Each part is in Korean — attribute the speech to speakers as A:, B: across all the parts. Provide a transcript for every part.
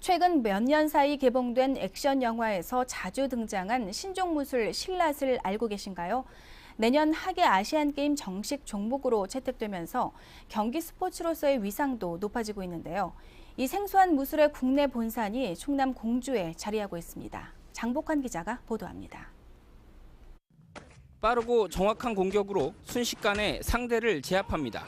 A: 최근 몇 년 사이 개봉된 액션 영화에서 자주 등장한 신종 무술 신라을 알고 계신가요? 내년 하계 아시안 게임 정식 종목으로 채택되면서 경기 스포츠로서의 위상도 높아지고 있는데요. 이 생소한 무술의 국내 본산이 충남 공주에 자리하고 있습니다. 장복환 기자가 보도합니다.
B: 빠르고 정확한 공격으로 순식간에 상대를 제압합니다.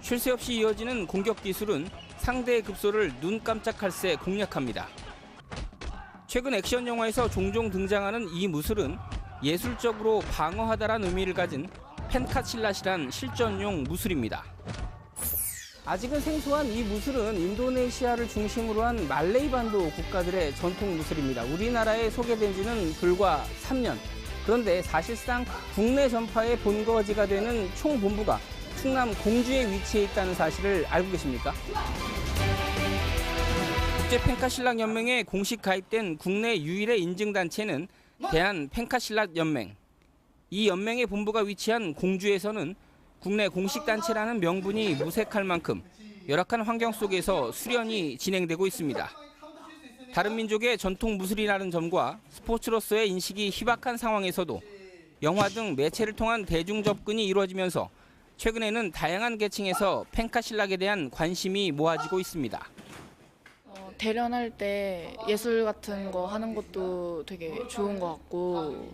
B: 쉴 새 없이 이어지는 공격 기술은 상대의 급소를 눈 깜짝할 새 공략합니다. 최근 액션 영화에서 종종 등장하는 이 무술은 예술적으로 방어하다란 의미를 가진 펜카칠랏이란 실전용 무술입니다. 아직은 생소한 이 무술은 인도네시아를 중심으로 한 말레이 반도 국가들의 전통 무술입니다. 우리나라에 소개된 지는 불과 3년. 그런데 사실상 국내 전파의 본거지가 되는 총본부가 충남 공주에 위치해 있다는 사실을 알고 계십니까? 국제펜카실락연맹에 공식 가입된 국내 유일의 인증단체는 대한펜카실락연맹. 이 연맹의 본부가 위치한 공주에서는 국내 공식 단체라는 명분이 무색할 만큼 열악한 환경 속에서 수련이 진행되고 있습니다. 다른 민족의 전통 무술이라는 점과 스포츠로서의 인식이 희박한 상황에서도 영화 등 매체를 통한 대중 접근이 이루어지면서 최근에는 다양한 계층에서 펜카실락에 대한 관심이 모아지고 있습니다.
C: 어, 대련할 때 예술 같은 거 하는 것도 되게 좋은 것 같고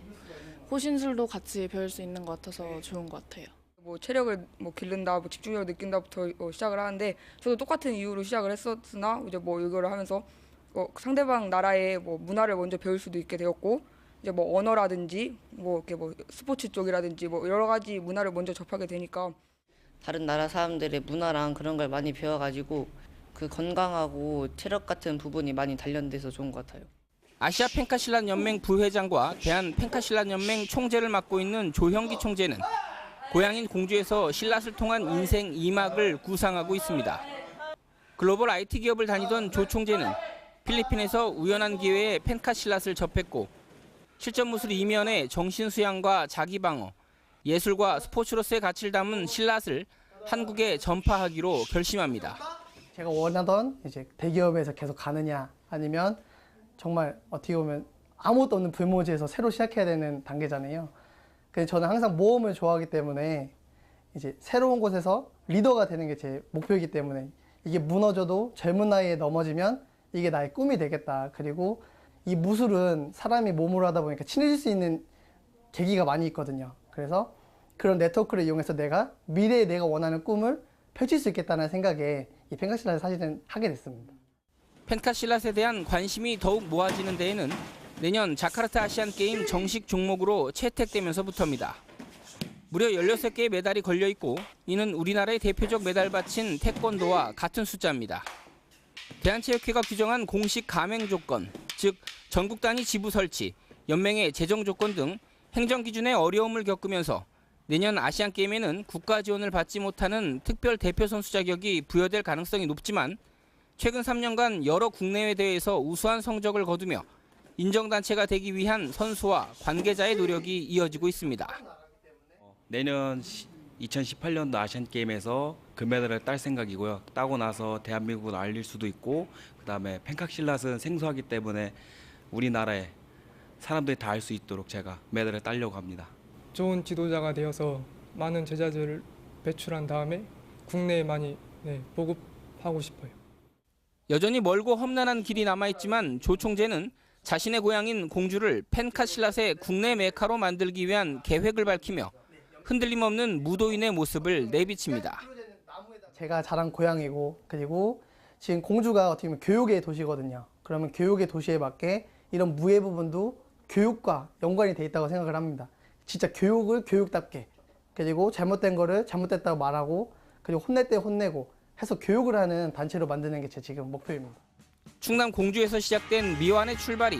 C: 호신술도 같이 배울 수 있는 것 같아서 좋은 것 같아요.
D: 뭐 체력을 뭐 기른다, 뭐 집중력을 느낀다부터 어, 시작을 하는데 저도 똑같은 이유로 시작을 했었으나 이제 뭐 이거를 하면서 어, 상대방 나라의 뭐 문화를 먼저 배울 수도 있게 되었고 이제 뭐 언어라든지 뭐 이렇게 뭐 스포츠 쪽이라든지 뭐 여러 가지 문화를 먼저 접하게 되니까
E: 다른 나라 사람들의 문화랑 그런 걸 많이 배워가지고 그 건강하고 체력 같은 부분이 많이 단련돼서 좋은 것 같아요.
B: 아시아 펜카실란 연맹 부회장과 대한 펜카실란 연맹 총재를 맡고 있는 조형기 총재는 고향인 공주에서 신라을 통한 인생 2막을 구상하고 있습니다. 글로벌 IT 기업을 다니던 조 총재는 필리핀에서 우연한 기회에 펜카실랏을 접했고 실전 무술 이면에 정신 수양과 자기 방어, 예술과 스포츠로서의 가치를 담은 신라을 한국에 전파하기로 결심합니다.
F: 제가 원하던 이제 대기업에서 계속 가느냐 아니면 정말 어떻게 보면 아무것도 없는 불모지에서 새로 시작해야 되는 단계잖아요. 그래서 저는 항상 모험을 좋아하기 때문에 이제 새로운 곳에서 리더가 되는 게 제 목표이기 때문에 이게 무너져도 젊은 나이에 넘어지면 이게 나의 꿈이 되겠다. 그리고 이 무술은 사람이 몸으로 하다 보니까 친해질 수 있는 계기가 많이 있거든요. 그래서 그런 네트워크를 이용해서 내가 미래에 내가 원하는 꿈을 펼칠 수 있겠다는 생각에 이 펜카실라를 사실은 하게 됐습니다.
B: 펜카실랏에 대한 관심이 더욱 모아지는 데에는 내년 자카르타 아시안 게임 정식 종목으로 채택되면서부터입니다. 무려 16개의 메달이 걸려 있고 이는 우리나라의 대표적 메달밭인 태권도와 같은 숫자입니다. 대한체육회가 규정한 공식 가맹 조건, 즉 전국 단위 지부 설치, 연맹의 재정 조건 등 행정 기준에 어려움을 겪으면서 내년 아시안 게임에는 국가 지원을 받지 못하는 특별 대표 선수 자격이 부여될 가능성이 높지만 최근 3년간 여러 국내외 대회에서 우수한 성적을 거두며 인정단체가 되기 위한 선수와 관계자의 노력이 이어지고 있습니다.
G: 내년 2018년도 아시안 게임에서 금메달을 딸 생각이고요. 따고 나서 대한민국을 알릴 수도 있고 그다음에 펜카실랏은 생소하기 때문에 우리나라에 사람들이 다 알 수 있도록 제가 메달을 따려고 합니다.
H: 좋은 지도자가 되어서 많은 제자들을 배출한 다음에 국내에 많이 네, 보급하고 싶어요.
B: 여전히 멀고 험난한 길이 남아있지만 조 총재는 자신의 고향인 공주를 펜카실랏의 국내 메카로 만들기 위한 계획을 밝히며 흔들림 없는 무도인의 모습을 내비칩니다.
F: 제가 자란 고향이고 그리고 지금 공주가 어떻게 보면 교육의 도시거든요. 그러면 교육의 도시에 맞게 이런 무예 부분도 교육과 연관이 돼 있다고 생각을 합니다. 진짜 교육을 교육답게 그리고 잘못된 거를 잘못됐다고 말하고 그리고 혼낼 때 혼내고 해서 교육을 하는 단체로 만드는 게 제 지금 목표입니다.
B: 충남 공주에서 시작된 미완의 출발이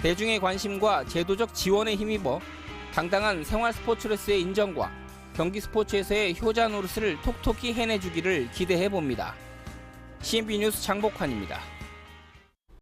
B: 대중의 관심과 제도적 지원에 힘입어 당당한 생활 스포츠로서의 인정과 경기 스포츠에서의 효자 노릇을 톡톡히 해내주기를 기대해 봅니다. CNB 뉴스 장복환입니다.